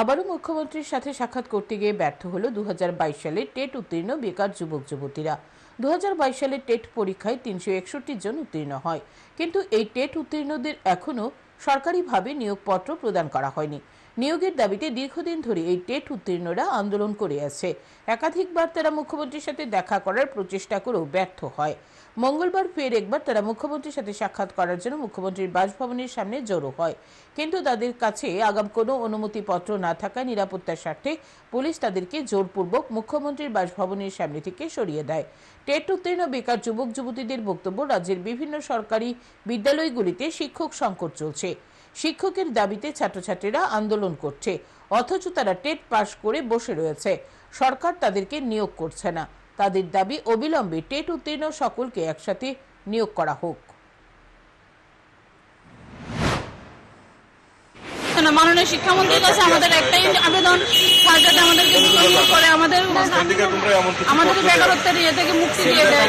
আবারও মুখ্যমন্ত্রীর সাথে সাক্ষাৎ করতে গিয়ে ব্যর্থ হল দু সালে টেট উত্তীর্ণ বেকার যুবক যুবতীরা। দু হাজার বাইশ সালে টেট পরীক্ষায় তিনশো একষট্টি জন উত্তীর্ণ হয়। কিন্তু এই টেট উত্তীর্ণদের এখনও সরকারিভাবে নিয়োগপত্র প্রদান করা হয়নি। নিয়োগের দাবিতে দীর্ঘদিন ধরে এই টেট উত্তীর্ণরা আন্দোলন করে আছে। একাধিকবার তারা মুখ্যমন্ত্রীর সাথে দেখা করার প্রচেষ্টা করেও ব্যর্থ হয়। মঙ্গলবার ফের একবার তারা মুখ্যমন্ত্রীর সাথে সাক্ষাৎ করার জন্য মুখ্যমন্ত্রীর বাসভবনের সামনে জড়ো হয়। কিন্তু তাদের কাছে আগাম কোনো অনুমতিপত্র না থাকায় নিরাপত্তার স্বার্থে পুলিশ তাদেরকে জোরপূর্বক মুখ্যমন্ত্রীর বাসভবনের সামনে থেকে সরিয়ে দেয়। টেট উত্তীর্ণ বেকার যুবক যুবতীদের বক্তব্য রাজ্যের বিভিন্ন সরকারি বিদ্যালয়গুলিতে শিক্ষক সংকট চলছে। শিক্ষকের দাবিতে ছাত্রছাত্রীরা আন্দোলন করছে অথচ তারা টেট পাশ করে বসে রয়েছে। সরকার তাদেরকে নিয়োগ করছে না। তাদের দাবি অবিলম্বে টেট উত্তীর্ণ সকলকে একসাথে নিয়োগ করা হোক। মাননীয় শিক্ষামন্ত্রীর কাছে আমাদের একটাই আবেদন যাতে আমাদেরকে করে আমাদের আমাদের বেকারত্বের ইয়ে থেকে মুক্তি দিয়ে দেয়।